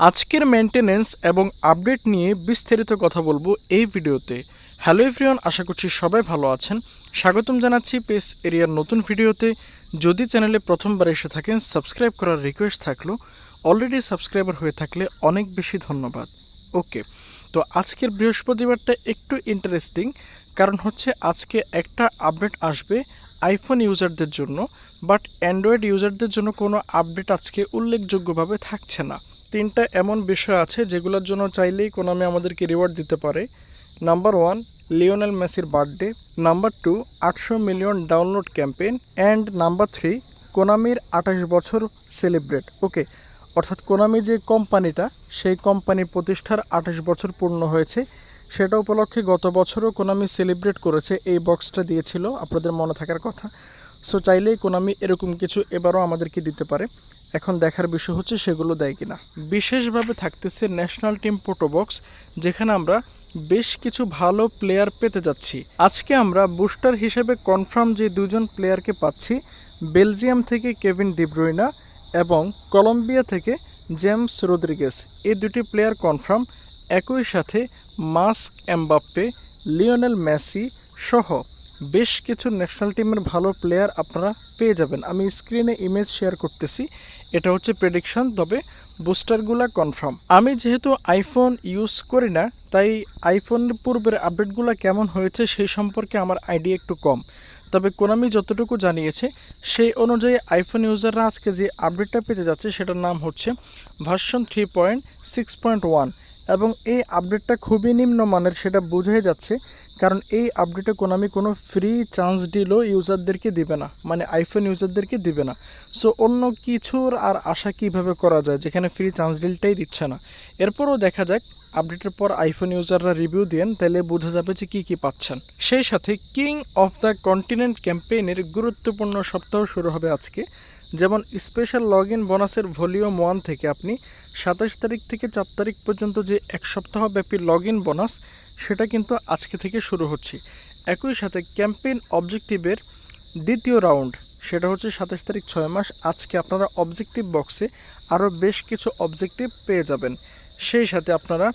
আজকের মেনটেনেন্স এবং আপডেট নিয়ে বিস্তারিত কথা বলব এই ভিডিওতে। হ্যালো এভরিওয়ান আশা করছি সবাই ভালো আছেন। স্বাগতম জানাচ্ছি পেস এরিয়ার নতুন ভিডিওতে। যদি চ্যানেলে প্রথমবার এসে থাকেন সাবস্ক্রাইব করার রিকোয়েস্ট থাকল অলরেডি সাবস্ক্রাইবার হয়ে থাকলে অনেক বেশি ধন্যবাদ। ওকে তো আজকের বৃহস্পতিবারটা একটু ইন্টারেস্টিং কারণ হচ্ছে আজকে একটা আপডেট আসবে আইফোন ইউজারদের জন্য বাট অ্যান্ড্রয়েড ইউজারদের জন্য কোনো আপডেট আজকে উল্লেখযোগ্যভাবে থাকছে না। তিনটা এমন বিষয় আছে যেগুলোর জন্য চাইলেই কোনামি আমাদেরকে রিওয়ার্ড দিতে পারে। নাম্বার ওয়ান লিওনেল মেসির বার্থডে নাম্বার টু আটশো million download campaign and number three কোনামির আঠাশ বছর সেলিব্রেট ওকে অর্থাৎ কোনামি যে কোম্পানিটা সেই কোম্পানি প্রতিষ্ঠার আঠাশ বছর পূর্ণ হয়েছে। সেটা উপলক্ষে গত বছরও কোনামি সেলিব্রেট করেছে। এই বক্সটা দিয়েছিল, আপনাদের মনে থাকার কথা। সো চাইলেই কোনামি এরকম কিছু এবারও আমাদেরকে দিতে পারে। এখন দেখার বিষয় হচ্ছে সেগুলো দেয় কিনা। বিশেষভাবে থাকতেছে ন্যাশনাল টিম পোটো বক্স যেখানে আমরা বেশ কিছু ভালো প্লেয়ার পেতে যাচ্ছি। আজকে আমরা বুস্টার হিসেবে কনফার্ম যে দুজন প্লেয়ারকে পাচ্ছি বেলজিয়াম থেকে কেভিন ডিব্রুইনা এবং কলম্বিয়া থেকে জেমস রোদ্রিগেস এই দুটি প্লেয়ার কনফার্ম একই সাথে মাস্ক এমবাপ্পে, লিওনেল মেসি সহ বেশ কিছু ন্যাশনাল টিমের ভালো প্লেয়ার আপনারা পেয়ে যাবেন। আমি স্ক্রিনে ইমেজ শেয়ার করতেছি। এটা হচ্ছে প্রেডিকশন তবে বুস্টারগুলা কনফার্ম আমি যেহেতু আইফোন ইউজ করি না, তাই আইফোনের পূর্বের আপডেটগুলো কেমন হয়েছে সেই সম্পর্কে আমার আইডিয়া একটু কম। তবে কোনামি যতটুকু জানিয়েছে, সেই অনুযায়ী আইফোন ইউজাররা আজকে যে আপডেটটা পেতে যাচ্ছে, সেটার নাম হচ্ছে version three point six point one এবং এই আপডেটটা খুবই নিম্নমানের, সেটা বোঝাই যাচ্ছে। কারণ এই আপডেটে কোনামি কোনো ফ্রি চান্স ডিলও ইউজারদেরকে দিবে না মানে আইফোন ইউজারদেরকে দিবে না। সো অন্য কিছুর আর আশা কীভাবে করা যায়, যেখানে ফ্রি চান্স ডিলটাই দিচ্ছে না? এরপরও দেখা যাক আপডেটের পর আইফোন ইউজাররা রিভিউ দেন তাহলে বোঝা যাবে যে কী কী পাচ্ছেন। সেই সাথে কিং অফ দ্য কন্টিনেন্ট ক্যাম্পেইনের গুরুত্বপূর্ণ সপ্তাহ শুরু হবে আজকে। যেমন স্পেশাল লগ ইন বোনাসের ভলিউম ওয়ান থেকে আপনি সাতাশ তারিখ থেকে চার তারিখ পর্যন্ত যে এক সপ্তাহব্যাপী লগ ইন বোনাস সেটা কিন্তু আজকে থেকে শুরু হচ্ছে। একই সাথে ক্যাম্পেইন অবজেক্টিভের দ্বিতীয় রাউন্ড সেটা হচ্ছে সাতাশ তারিখ ছয় মাস, আজকে আপনারা অবজেক্টিভ বক্সে আরও বেশ কিছু অবজেক্টিভ পেয়ে যাবেন। সেই সাথে আপনারা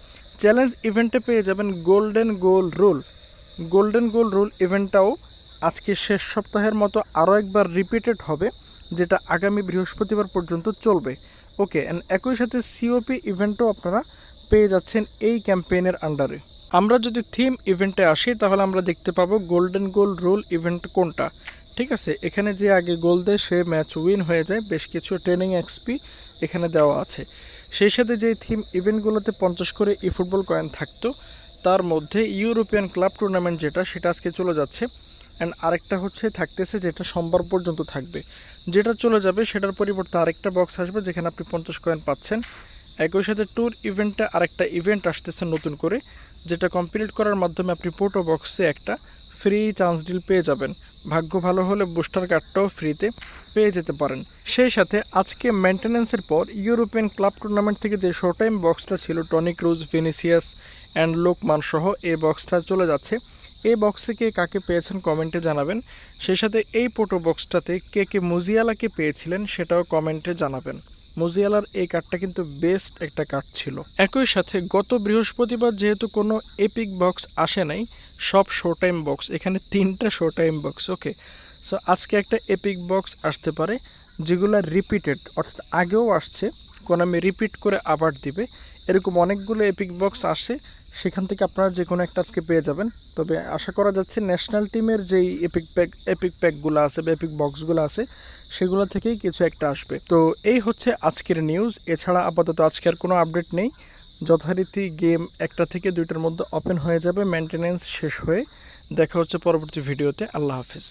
চ্যালেঞ্জ ইভেন্টে পেয়ে যাবেন golden goal rule golden goal rule ইভেন্টটাও আজকে শেষ সপ্তাহের মতো আরও একবার রিপিটেড হবে। যেটা আগামী বৃহস্পতিবার পর্যন্ত চলবে। ওকে অ্যান্ড একই সাথে সিওপি ইভেন্টও আপনারা পেয়ে যাচ্ছেন এই ক্যাম্পেইনের আন্ডারে আমরা যদি থিম ইভেন্টে আসি, তাহলে আমরা দেখতে পাবো গোল্ডেন গোল রুল ইভেন্ট কোনটা। ঠিক আছে, এখানে যে আগে গোল দেয়, সে ম্যাচ উইন হয়ে যায়, বেশ কিছু ট্রেনিং এক্সপি এখানে দেওয়া আছে। সেই সাথে যে থিম ইভেন্টগুলোতে পঞ্চাশ করে ই ফুটবল কয়েন থাকতো, তার মধ্যে ইউরোপিয়ান ক্লাব টুর্নামেন্ট যেটা, সেটা আজকে চলে যাচ্ছে। অ্যান্ড আরেকটা হচ্ছে থাকতেছে যেটা সোমবার পর্যন্ত থাকবে। যেটা চলে যাবে সেটার পরিবর্তে আরেকটা বক্স আসবে যেখানে আপনি পঞ্চাশ কয়েন পাচ্ছেন। একই সাথে ট্যুর ইভেন্টে আরেকটা ইভেন্ট আসতেছে নতুন করে, যেটা কমপ্লিট করার মাধ্যমে আপনি পোটো বক্সে একটা ফ্রি চান্স ডিল পেয়ে যাবেন। ভাগ্য ভালো হলে বুস্টার কার্ডটাও ফ্রিতে পেয়ে যেতে পারেন। সেই সাথে আজকে মেনটেন্যান্সের পর ইউরোপিয়ান ক্লাব টুর্নামেন্ট থেকে যে শো টাইম বক্সটা ছিল Toni Kroos Vinicius and Lookman সহ এই বক্সটা চলে যাচ্ছে। এই বক্সে কে কাকে পেয়েছেন কমেন্টে জানাবেন। সেই সাথে এই পোটো বক্সটাতে কে কে মুজিয়ালাকে পেয়েছিলেন সেটাও কমেন্টে জানাবেন। মুজিয়ালার এই কার্ডটা কিন্তু বেস্ট একটা কার্ড ছিল। একই সাথে গত বৃহস্পতিবার যেহেতু কোনো এপিক বক্স আসে নাই, সব শো টাইম বক্স এখানে তিনটা show time box okay so আজকে একটা এপিক বক্স আসতে পারে, যেগুলো রিপিটেড অর্থাৎ আগেও আসছে। কোনামি রিপিট করে আবার দিবে। এরকম অনেকগুলো এপিক বক্স আসে, সেখান থেকে আপনারা যে কোনো একটা আজকে পেয়ে যাবেন। তবে আশা করা যাচ্ছে ন্যাশনাল টিমের যেই এপিক প্যাক এপিক প্যাকগুলো আছে বা এপিক বক্সগুলো আছে, সেগুলো থেকেই কিছু একটা আসবে। তো এই হচ্ছে আজকের নিউজ এছাড়া আপাতত আজকের কোনো আপডেট নেই। যথারীতি গেম একটা থেকে দুইটার মধ্যে ওপেন হয়ে যাবে মেনটেনেন্স শেষ হয়ে। দেখা হচ্ছে পরবর্তী ভিডিওতে আল্লাহ হাফিজ।